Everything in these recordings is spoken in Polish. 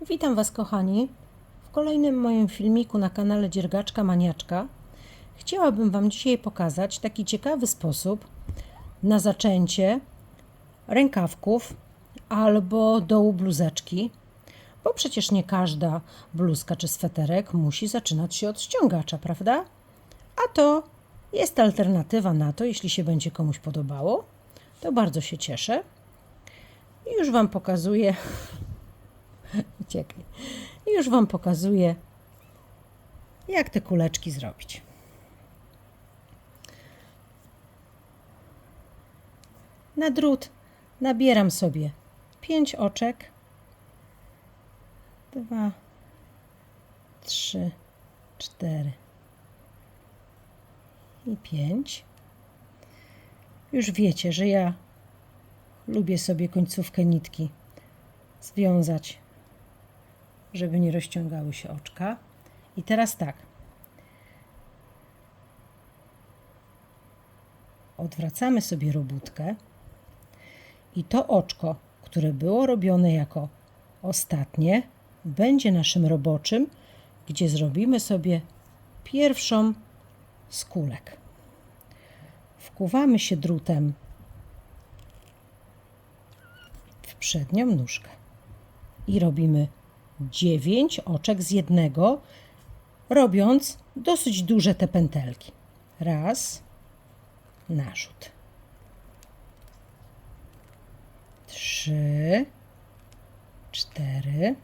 Witam Was, kochani. W kolejnym moim filmiku na kanale Dziergaczka Maniaczka chciałabym Wam dzisiaj pokazać taki ciekawy sposób na zaczęcie rękawków albo dołu bluzeczki, bo przecież nie każda bluzka czy sweterek musi zaczynać się od ściągacza, prawda? A to jest alternatywa na to, jeśli się będzie komuś podobało, to bardzo się cieszę. I już Wam pokazuję, uciekli. I już Wam pokazuję, jak te kuleczki zrobić. Na drut nabieram sobie 5 oczek, 2, 3, 4 i 5. Już wiecie, że ja lubię sobie końcówkę nitki związać żeby nie rozciągały się oczka. I teraz tak. Odwracamy sobie robótkę i to oczko, które było robione jako ostatnie, będzie naszym roboczym, gdzie zrobimy sobie pierwszą z kulek. Wkuwamy się drutem w przednią nóżkę i robimy 9 oczek z jednego, robiąc dosyć duże te pętelki. Raz, narzut. Trzy, cztery,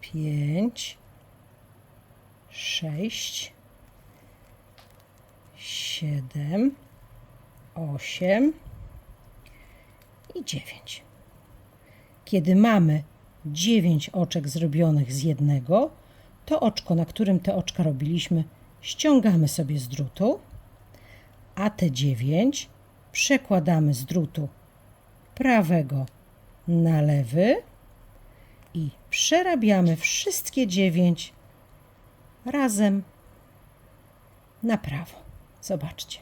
pięć, sześć, siedem, osiem i dziewięć. Kiedy mamy 9 oczek zrobionych z jednego, to oczko, na którym te oczka robiliśmy, ściągamy sobie z drutu, a te 9 przekładamy z drutu prawego na lewy i przerabiamy wszystkie 9 razem na prawo. Zobaczcie.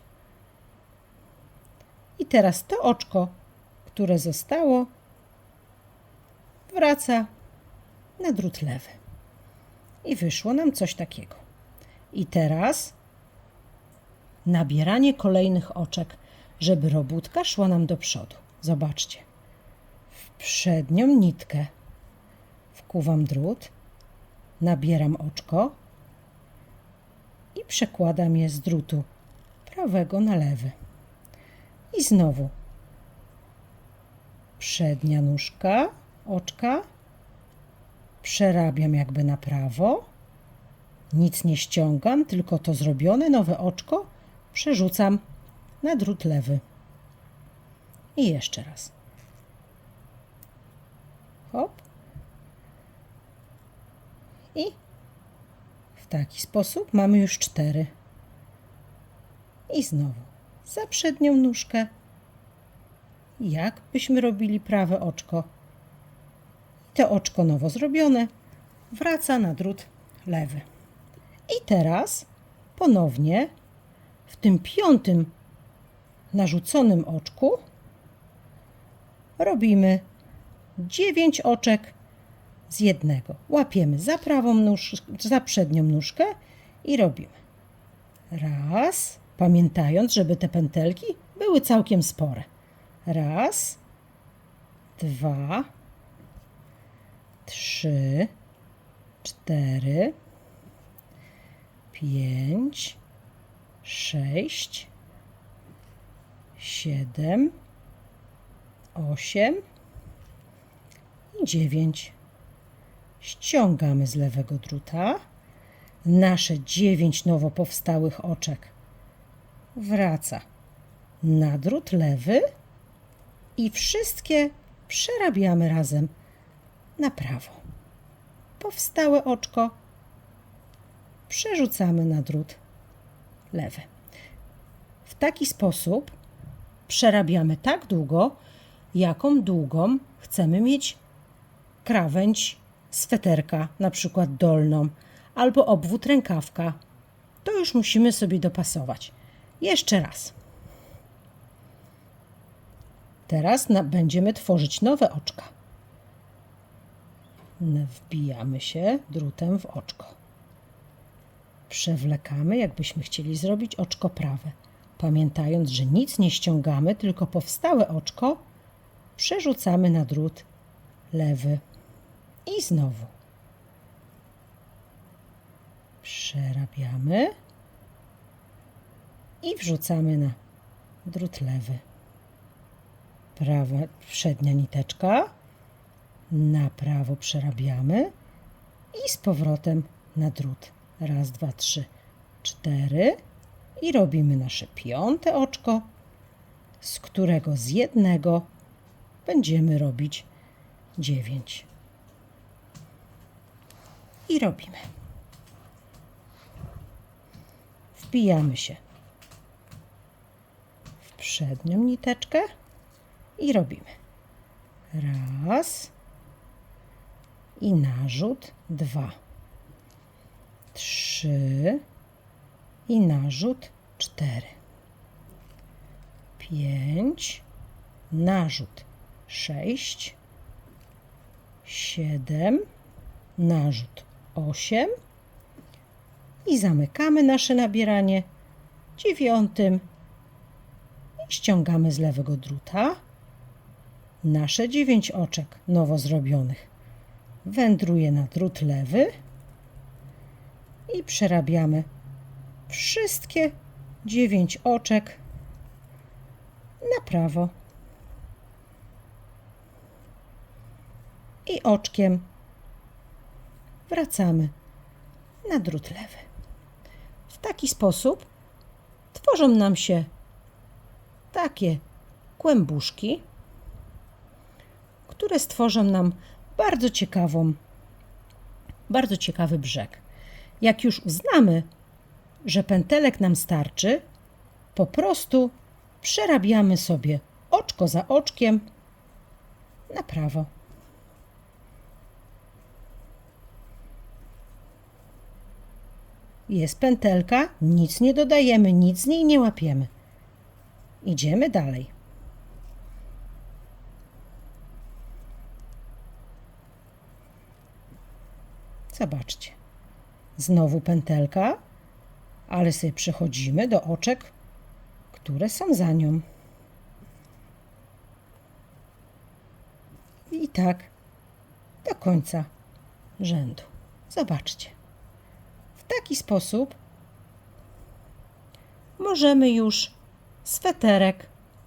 I teraz to oczko, które zostało, wraca na drut lewy. I wyszło nam coś takiego. I teraz nabieranie kolejnych oczek, żeby robótka szła nam do przodu. Zobaczcie. W przednią nitkę wkuwam drut, nabieram oczko i przekładam je z drutu prawego na lewy. I znowu przednia nóżka, oczka, przerabiam jakby na prawo, nic nie ściągam, tylko to zrobione nowe oczko przerzucam na drut lewy. I jeszcze raz. Hop. I w taki sposób mamy już cztery. I znowu za przednią nóżkę, jakbyśmy robili prawe oczko te oczko nowo zrobione wraca na drut lewy. I teraz ponownie w tym piątym narzuconym oczku robimy 9 oczek z jednego. Łapiemy za prawą nóż, za przednią nóżkę i robimy. Raz, pamiętając, żeby te pętelki były całkiem spore. Raz, dwa, trzy, cztery, pięć, sześć, siedem, osiem i dziewięć. Ściągamy z lewego druta nasze dziewięć nowo powstałych oczek. Wraca na drut lewy i wszystkie przerabiamy razem na prawo. Powstałe oczko przerzucamy na drut lewy. W taki sposób przerabiamy tak długo, jaką długą chcemy mieć krawędź sweterka, na przykład dolną, albo obwód rękawka. To już musimy sobie dopasować. Jeszcze raz. Teraz będziemy tworzyć nowe oczka. Wbijamy się drutem w oczko. Przewlekamy, jakbyśmy chcieli zrobić oczko prawe. Pamiętając, że nic nie ściągamy, tylko powstałe oczko przerzucamy na drut lewy. I znowu. Przerabiamy i wrzucamy na drut lewy. Prawa przednia niteczka, na prawo przerabiamy i z powrotem na drut. Raz, dwa, trzy, cztery i robimy nasze piąte oczko, z którego z jednego będziemy robić dziewięć. I robimy. Wbijamy się w przednią niteczkę i robimy. Raz i narzut dwa. Trzy i narzut cztery. Pięć, narzut sześć, siedem, narzut osiem i zamykamy nasze nabieranie dziewiątym i ściągamy z lewego druta nasze dziewięć oczek nowo zrobionych. Wędruje na drut lewy i przerabiamy wszystkie dziewięć oczek na prawo i oczkiem wracamy na drut lewy. W taki sposób tworzą nam się takie kłębuszki, które stworzą nam bardzo ciekawą, bardzo ciekawy brzeg. Jak już uznamy, że pętelek nam starczy, po prostu przerabiamy sobie oczko za oczkiem na prawo. Jest pętelka, nic nie dodajemy, nic z niej nie łapiemy. Idziemy dalej. Zobaczcie. Znowu pętelka, ale sobie przechodzimy do oczek, które są za nią. I tak do końca rzędu. Zobaczcie. W taki sposób możemy już sweterek,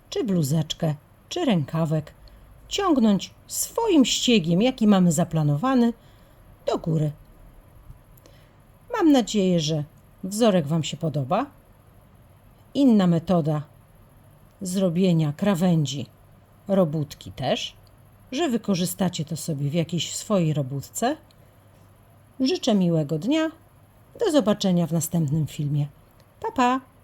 czy bluzeczkę, czy rękawek ciągnąć swoim ściegiem, jaki mamy zaplanowany, do góry. Mam nadzieję, że wzorek Wam się podoba. Inna metoda zrobienia krawędzi robótki też, że wykorzystacie to sobie w jakiejś swojej robótce. Życzę miłego dnia. Do zobaczenia w następnym filmie. Pa pa!